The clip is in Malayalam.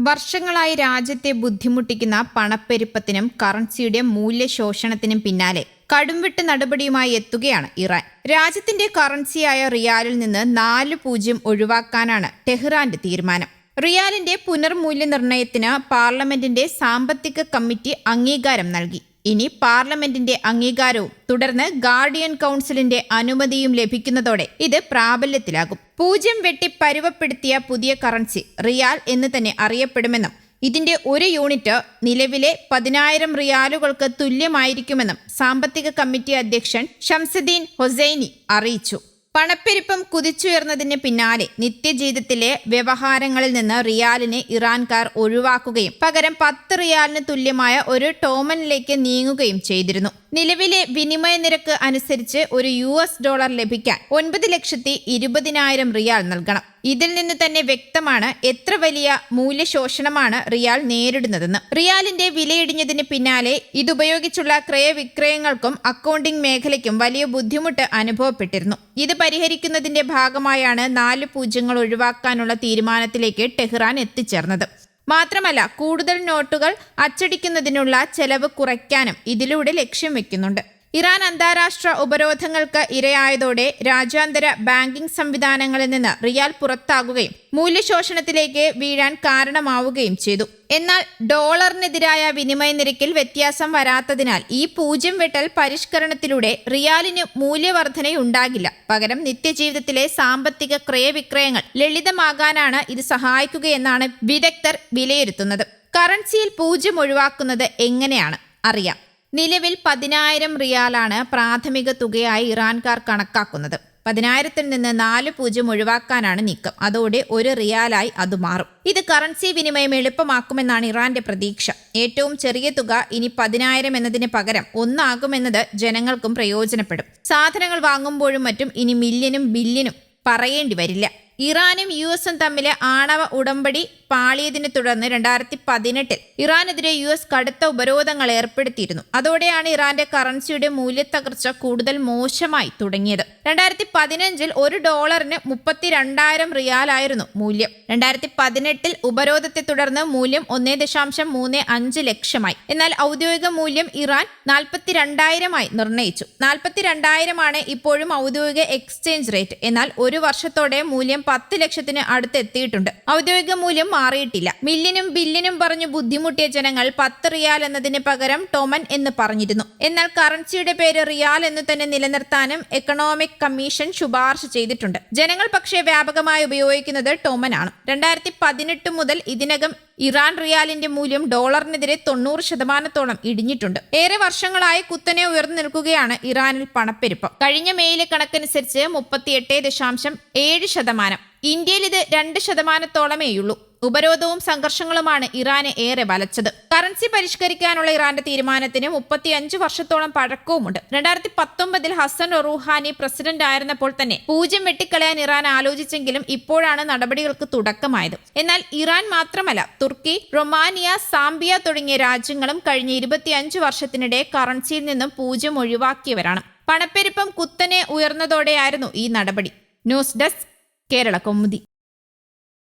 വർഷങ്ങളായി രാജ്യത്തെ ബുദ്ധിമുട്ടിക്കുന്ന പണപ്പെരുപ്പത്തിനും കറൻസിയുടെ മൂല്യശോഷണത്തിനും പിന്നാലെ കടുംവിട്ട് നടപടിയുമായി എത്തുകയാണ് ഇറാൻ. രാജ്യത്തിന്റെ കറൻസിയായ റിയാലിൽ നിന്ന് നാല് പൂജ്യം ഒഴിവാക്കാനാണ് ടെഹ്റാന്റെ തീരുമാനം. റിയാലിന്റെ പുനർമൂല്യനിർണയത്തിന് പാർലമെന്റിന്റെ സാമ്പത്തിക കമ്മിറ്റി അംഗീകാരം നൽകി. ഇനി പാർലമെന്റിന്റെ അംഗീകാരവും തുടർന്ന് ഗാർഡിയൻ കൗൺസിലിന്റെ അനുമതിയും ലഭിക്കുന്നതോടെ ഇത് പ്രാബല്യത്തിലാകും. പൂജ്യം വെട്ടി പരുവപ്പെടുത്തിയ പുതിയ കറൻസി റിയാൽ എന്ന് തന്നെ അറിയപ്പെടുമെന്നും ഇതിന്റെ ഒരു യൂണിറ്റ് നിലവിലെ പതിനായിരം റിയാലുകൾക്ക് തുല്യമായിരിക്കുമെന്നും സാമ്പത്തിക കമ്മിറ്റി അധ്യക്ഷൻ ഷംസുദ്ദീൻ ഹൊസൈനി അറിയിച്ചു. പണപ്പെരുപ്പം കുതിച്ചുയർന്നതിന് പിന്നാലെ നിത്യജീവിതത്തിലെ വ്യവഹാരങ്ങളിൽ നിന്ന് റിയാലിനെ ഇറാൻകാർ ഒഴിവാക്കുകയും പകരം പത്ത് റിയാലിന് തുല്യമായ ഒരു ടോമനിലേക്ക് നീങ്ങുകയും ചെയ്തിരുന്നു. നിലവിലെ വിനിമയ നിരക്ക് അനുസരിച്ച് ഒരു യു എസ് ഡോളർ ലഭിക്കാൻ ഒൻപത് ലക്ഷത്തി ഇരുപതിനായിരം റിയാൽ നൽകണം. ഇതിൽ നിന്ന് തന്നെ വ്യക്തമാണ് എത്ര വലിയ മൂല്യശോഷണമാണ് റിയാൽ നേരിടുന്നതെന്ന്. റിയാലിന്റെ വിലയിടിഞ്ഞതിന് പിന്നാലെ ഇതുപയോഗിച്ചുള്ള ക്രയവിക്രയങ്ങൾക്കും അക്കൗണ്ടിംഗ് മേഖലയ്ക്കും വലിയ ബുദ്ധിമുട്ട് അനുഭവപ്പെട്ടിരുന്നു. ഇത് പരിഹരിക്കുന്നതിന്റെ ഭാഗമായാണ് നാല് പൂജ്യങ്ങൾ ഒഴിവാക്കാനുള്ള തീരുമാനത്തിലേക്ക് ടെഹ്റാൻ എത്തിച്ചേർന്നത്. മാത്രമല്ല കൂടുതൽ നോട്ടുകൾ അച്ചടിക്കുന്നതിനുള്ള ചെലവ് കുറയ്ക്കാനും ഇതിലൂടെ ലക്ഷ്യം വെക്കുന്നുണ്ട്. ഇറാൻ അന്താരാഷ്ട്ര ഉപരോധങ്ങൾക്ക് ഇരയായതോടെ രാജ്യാന്തര ബാങ്കിംഗ് സംവിധാനങ്ങളിൽ നിന്ന് റിയാൽ പുറത്താകുകയും മൂല്യശോഷണത്തിലേക്ക് വീഴാൻ കാരണമാവുകയും ചെയ്തു. എന്നാൽ ഡോളറിനെതിരായ വിനിമയ നിരക്കിൽ വ്യത്യാസം വരാത്തതിനാൽ ഈ പൂജ്യം വെട്ടൽ പരിഷ്കരണത്തിലൂടെ റിയാലിന് മൂല്യവർധനയുണ്ടാകില്ല. പകരം നിത്യജീവിതത്തിലെ സാമ്പത്തിക ക്രയവിക്രയങ്ങൾ ലളിതമാകാനാണ് ഇത് സഹായിക്കുകയെന്നാണ് വിദഗ്ധർ വിലയിരുത്തുന്നത്. കറൻസിയിൽ പൂജ്യം ഒഴിവാക്കുന്നത് എങ്ങനെയാണ്? അറിയാം. നിലവിൽ പതിനായിരം റിയാലാണ് പ്രാഥമിക തുകയായി ഇറാൻകാർ കണക്കാക്കുന്നത്. പതിനായിരത്തിൽ നിന്ന് നാല് പൂജ്യം ഒഴിവാക്കാനാണ് നീക്കം. അതോടെ ഒരു റിയാലായി അത് മാറും. ഇത് കറൻസി വിനിമയം എളുപ്പമാക്കുമെന്നാണ് ഇറാന്റെ പ്രതീക്ഷ. ഏറ്റവും ചെറിയ തുക ഇനി പതിനായിരം എന്നതിന് പകരം ഒന്നാകുമെന്നത് ജനങ്ങൾക്കും പ്രയോജനപ്പെടും. സാധനങ്ങൾ വാങ്ങുമ്പോഴും മറ്റും ഇനി മില്യനും ബില്യനും പറയേണ്ടി വരില്ല. ഇറാനും യു എസും തമ്മിലെ ആണവ ഉടമ്പടി പാളിയതിനെ തുടർന്ന് രണ്ടായിരത്തി പതിനെട്ടിൽ ഇറാനെതിരെ യു എസ് കടുത്ത ഉപരോധങ്ങൾ ഏർപ്പെടുത്തിയിരുന്നു. അതോടെയാണ് ഇറാന്റെ കറൻസിയുടെ മൂല്യത്തകർച്ച കൂടുതൽ മോശമായി തുടങ്ങിയത്. രണ്ടായിരത്തി പതിനഞ്ചിൽ ഒരു ഡോളറിന് മുപ്പത്തിരണ്ടായിരം റിയാലായിരുന്നു മൂല്യം. രണ്ടായിരത്തി പതിനെട്ടിൽ ഉപരോധത്തെ തുടർന്ന് മൂല്യം ഒന്നേ ദശാംശം മൂന്ന് അഞ്ച് ലക്ഷമായി. എന്നാൽ ഔദ്യോഗിക മൂല്യം ഇറാൻ നാൽപ്പത്തിരണ്ടായിരമായി നിർണയിച്ചു. നാൽപ്പത്തിരണ്ടായിരമാണ് ഇപ്പോഴും ഔദ്യോഗിക എക്സ്ചേഞ്ച് റേറ്റ്. എന്നാൽ ഒരു വർഷത്തോടെ മൂല്യം പത്ത് ലക്ഷത്തിന് അടുത്തെത്തിയിട്ടുണ്ട്. ഔദ്യോഗിക മൂല്യം മാറിയിട്ടില്ല. മില്ലിനും ബില്ലിനും പറഞ്ഞു ബുദ്ധിമുട്ടിയ ജനങ്ങൾ പത്ത് റിയാൽ എന്നതിന് പകരം ടൊമൻ എന്ന് പറഞ്ഞിരുന്നു. എന്നാൽ കറൻസിയുടെ പേര് റിയാൽ എന്ന് തന്നെ നിലനിർത്താനും എക്കണോമിക് കമ്മീഷൻ ശുപാർശ ചെയ്തിട്ടുണ്ട്. ജനങ്ങൾ പക്ഷേ വ്യാപകമായി ഉപയോഗിക്കുന്നത് ടൊമൻ ആണ് രണ്ടായിരത്തി പതിനെട്ട് മുതൽ ഇതിനകം ഇറാൻ റിയാലിന്റെ മൂല്യം ഡോളറിനെതിരെ തൊണ്ണൂറ് ശതമാനത്തോളം ഇടിഞ്ഞിട്ടുണ്ട്. ഏറെ വർഷങ്ങളായി കുത്തനെ ഉയർന്നു നിൽക്കുകയാണ് ഇറാനിൽ പണപ്പെരുപ്പം. കഴിഞ്ഞ മേയിലെ കണക്കനുസരിച്ച് മുപ്പത്തിയെട്ട് ദശാംശം ഏഴ് ശതമാനം. ഇന്ത്യയിൽ ഇത് രണ്ട് ശതമാനത്തോളമേയുള്ളൂ. ഉപരോധവും സംഘർഷങ്ങളുമാണ് ഇറാനെ ഏറെ വലച്ചത്. കറൻസി പരിഷ്കരിക്കാനുള്ള ഇറാന്റെ തീരുമാനത്തിന് മുപ്പത്തിയഞ്ച് വർഷത്തോളം പഴക്കവുമുണ്ട്. രണ്ടായിരത്തി പത്തൊമ്പതിൽ ഹസൻ റൂഹാനി പ്രസിഡന്റ് ആയിരുന്നപ്പോൾ തന്നെ പൂജ്യം വെട്ടിക്കളയാൻ ഇറാൻ ആലോചിച്ചെങ്കിലും ഇപ്പോഴാണ് നടപടികൾക്ക് തുടക്കമായത്. എന്നാൽ ഇറാൻ മാത്രമല്ല തുർക്കി റൊമാനിയ സാംബിയ തുടങ്ങിയ രാജ്യങ്ങളും കഴിഞ്ഞ ഇരുപത്തിയഞ്ച് വർഷത്തിനിടെ കറൻസിയിൽ നിന്നും പൂജ്യം ഒഴിവാക്കിയവരാണ്. പണപ്പെരുപ്പം കുത്തനെ ഉയർന്നതോടെയായിരുന്നു ഈ നടപടി. News desk Kerala Kaumudi